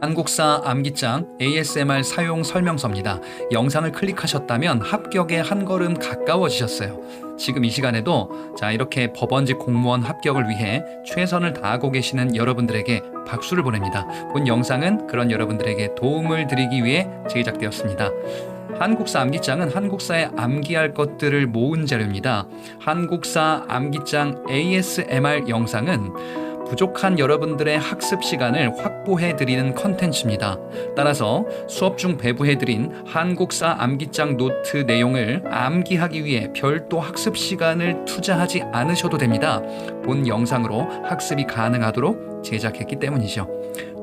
한국사 암기장 ASMR 사용 설명서입니다. 영상을 클릭하셨다면 합격에 한 걸음 가까워지셨어요. 지금 이 시간에도 자 이렇게 법원직 공무원 합격을 위해 최선을 다하고 계시는 여러분들에게 박수를 보냅니다. 본 영상은 그런 여러분들에게 도움을 드리기 위해 제작되었습니다. 한국사 암기장은 한국사에 암기할 것들을 모은 자료입니다. 한국사 암기장 ASMR 영상은 부족한 여러분들의 학습 시간을 확보해 드리는 컨텐츠입니다. 따라서 수업 중 배부해 드린 한국사 암기장 노트 내용을 암기하기 위해 별도 학습 시간을 투자하지 않으셔도 됩니다. 본 영상으로 학습이 가능하도록 제작했기 때문이죠.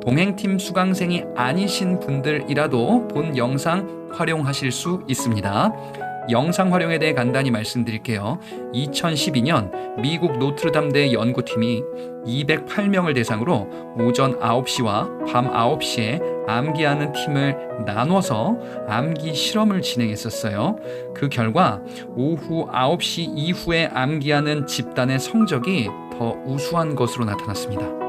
동행팀 수강생이 아니신 분들이라도 본 영상 활용하실 수 있습니다. 영상 활용에 대해 간단히 말씀드릴게요. 2012년 미국 노트르담대 연구팀이 208명을 대상으로 오전 9시와 밤 9시에 암기하는 팀을 나눠서 암기 실험을 진행했었어요. 그 결과 오후 9시 이후에 암기하는 집단의 성적이 더 우수한 것으로 나타났습니다.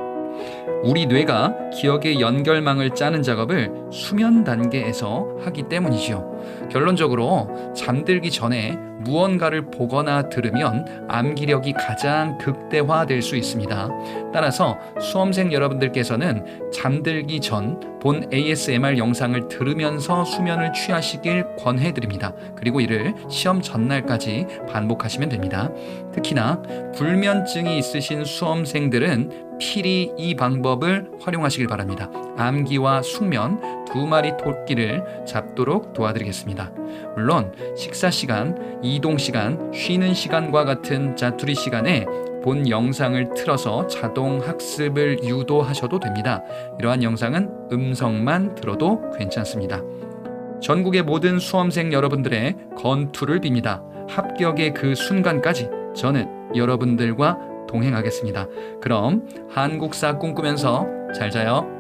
우리 뇌가 기억의 연결망을 짜는 작업을 수면 단계에서 하기 때문이지요. 결론적으로 잠들기 전에 무언가를 보거나 들으면 암기력이 가장 극대화될 수 있습니다. 따라서 수험생 여러분들께서는 잠들기 전 본 ASMR 영상을 들으면서 수면을 취하시길 권해드립니다. 그리고 이를 시험 전날까지 반복하시면 됩니다. 특히나 불면증이 있으신 수험생들은 필히 이 방법을 활용하시길 바랍니다. 암기와 숙면 두 마리 토끼를 잡도록 도와드리겠습니다. 물론 식사 시간, 이동 시간, 쉬는 시간과 같은 자투리 시간에 본 영상을 틀어서 자동 학습을 유도하셔도 됩니다. 이러한 영상은 음성만 들어도 괜찮습니다. 전국의 모든 수험생 여러분들의 건투를 빕니다. 합격의 그 순간까지 저는 여러분들과 동행하겠습니다. 그럼 한국사 꿈꾸면서 잘 자요.